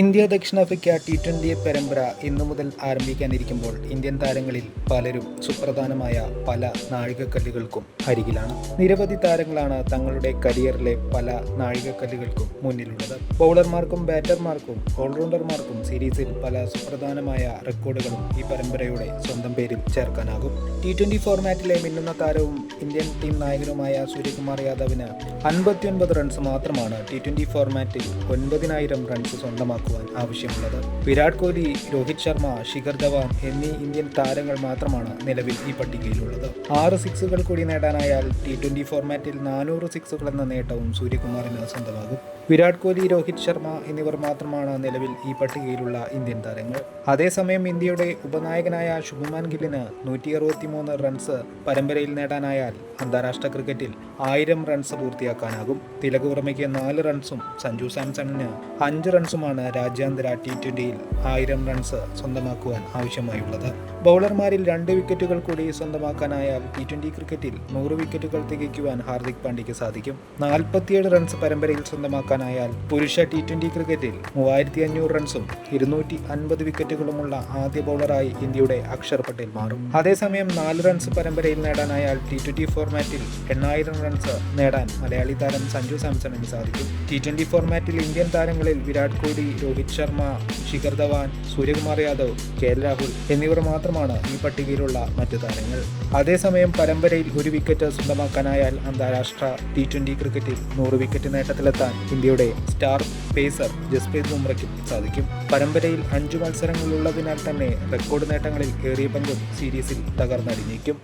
India ദക്ഷിണാഫ്രിക്ക T twenty പരമ്പര ഇന്നു മുതൽ ആരംഭിക്കാനിരിക്കുമ്പോൾ ഇന്ത്യൻ താരങ്ങളിൽ പലരും സുപ്രധാനമായ പല നാഴികക്കല്ലുകൾക്കും അരികിലാണ്. നിരവധി താരങ്ങളാണ് തങ്ങളുടെ കരിയറിലെ പല നാഴികക്കല്ലുകൾക്കും മുന്നിലുള്ളത്. ബൗളർമാർക്കും ബാറ്റർമാർക്കും ഓൾറൗണ്ടർമാർക്കും സീരീസിൽ പല സുപ്രധാനമായ റെക്കോർഡുകളും ഈ പരമ്പരയുടെ സ്വന്തം പേരിൽ ചേർക്കാനാകും. ടി ട്വന്റി ഫോർമാറ്റിലെ മിന്നുന്ന താരവും ഇന്ത്യൻ ടീം നായകനുമായ സൂര്യകുമാർ യാദവിന് അൻപത്തിയൊൻപത് റൺസ് മാത്രമാണ് ടി ട്വന്റി ഫോർമാറ്റിൽ ഒൻപതിനായിരം റൺസ് സ്വന്തമാക്കുവാൻ ആവശ്യമുള്ളത്. വിരാട് കോഹ്ലി രോഹിത് ശർമ്മ ശിഖർ ധവാൻ എന്നീ ഇന്ത്യൻ താരങ്ങൾ മാത്രമാണ് നിലവിൽ ഈ പട്ടികയിലുള്ളത്. ആറ് സിക്സുകൾ കൂടി നേടാനായാൽ ടി ട്വന്റി ഫോർമാറ്റിൽ നാനൂറ് സിക്സുകൾ എന്ന നേട്ടവും സൂര്യകുമാറിന് സ്വന്തമാകും. വിരാട് കോഹ്ലി രോഹിത് ശർമ്മ എന്നിവർ മാത്രമാണ് നിലവിൽ ഈ പട്ടികയിലുള്ള ഇന്ത്യൻ താരങ്ങൾ. അതേസമയം ഇന്ത്യയുടെ ഉപനായകനായ ശുഭമാൻ ഗില്ലിന് നൂറ്റി അറുപത്തിമൂന്ന് റൺസ് പരമ്പരയിൽ നേടാനായാൽ അന്താരാഷ്ട്ര ക്രിക്കറ്റിൽ ആയിരം റൺസ് പൂർത്തിയാക്കാനാകും. തിലക് വർമ്മയ്ക്ക് നാല് റൺസും സഞ്ജു സാംസണിന് അഞ്ച് റൺസുമാണ് രാജ്യാന്തര ടി ട്വന്റിയിൽ ആയിരം റൺസ് സ്വന്തമാക്കുവാൻ ആവശ്യമായുള്ളത്. ബൗളർമാരിൽ രണ്ട് വിക്കറ്റുകൾ കൂടി സ്വന്തമാക്കാനായാൽ ടി ട്വന്റി ക്രിക്കറ്റിൽ നൂറ് വിക്കറ്റുകൾ തികയ്ക്കുവാൻ ഹാർദിക് പാണ്ഡ്യയ്ക്ക് സാധിക്കും. നാൽപ്പത്തിയേഴ് റൺസ് പരമ്പരയിൽ സ്വന്തമാക്കാനായാൽ പുരുഷ ടി ട്വന്റി ക്രിക്കറ്റിൽ മൂവായിരത്തി അഞ്ഞൂറ് റൺസും ഇരുന്നൂറ്റി അൻപത് വിക്കറ്റുകളുമുള്ള ആദ്യ ബൗളറായി ഇന്ത്യയുടെ അക്ഷർ പട്ടേൽ മാറും. അതേസമയം നാല് റൺസ് പരമ്പരയിൽ നേടാനായാൽ ടി ട്വന്റി ഫോർമാറ്റിൽ എണ്ണായിരം റൺസ് നേടാൻ മലയാളി താരം സഞ്ജു സാംസണിന് സാധിക്കും. ടി ട്വന്റി ഫോർമാറ്റിൽ ഇന്ത്യൻ താരങ്ങളിൽ വിരാട് കോഹ്ലി രോഹിത് ശർമ്മ ശിഖർ ധവാൻ സൂര്യകുമാർ യാദവ് കെ രാഹുൽ എന്നിവർ മാത്രമാണ് ഈ പട്ടികയിലുള്ള മറ്റു താരങ്ങൾ. അതേസമയം പരമ്പരയിൽ ഒരു വിക്കറ്റ് സ്വന്തമാക്കാനായാൽ അന്താരാഷ്ട്ര ടി ട്വന്റി ക്രിക്കറ്റിൽ നൂറ് വിക്കറ്റ് നേട്ടത്തിലെത്താൻ ഇന്ത്യയുടെ സ്റ്റാർ പേസർ ജസ്പ്രീത് ബുംറയ്ക്കും സാധിക്കും. പരമ്പരയിൽ അഞ്ചു മത്സരങ്ങളുള്ളതിനാൽ തന്നെ റെക്കോർഡ് നേട്ടങ്ങളിൽ ഏറിയ പങ്കും സീരീസിൽ തകർന്നടിഞ്ഞേക്കും.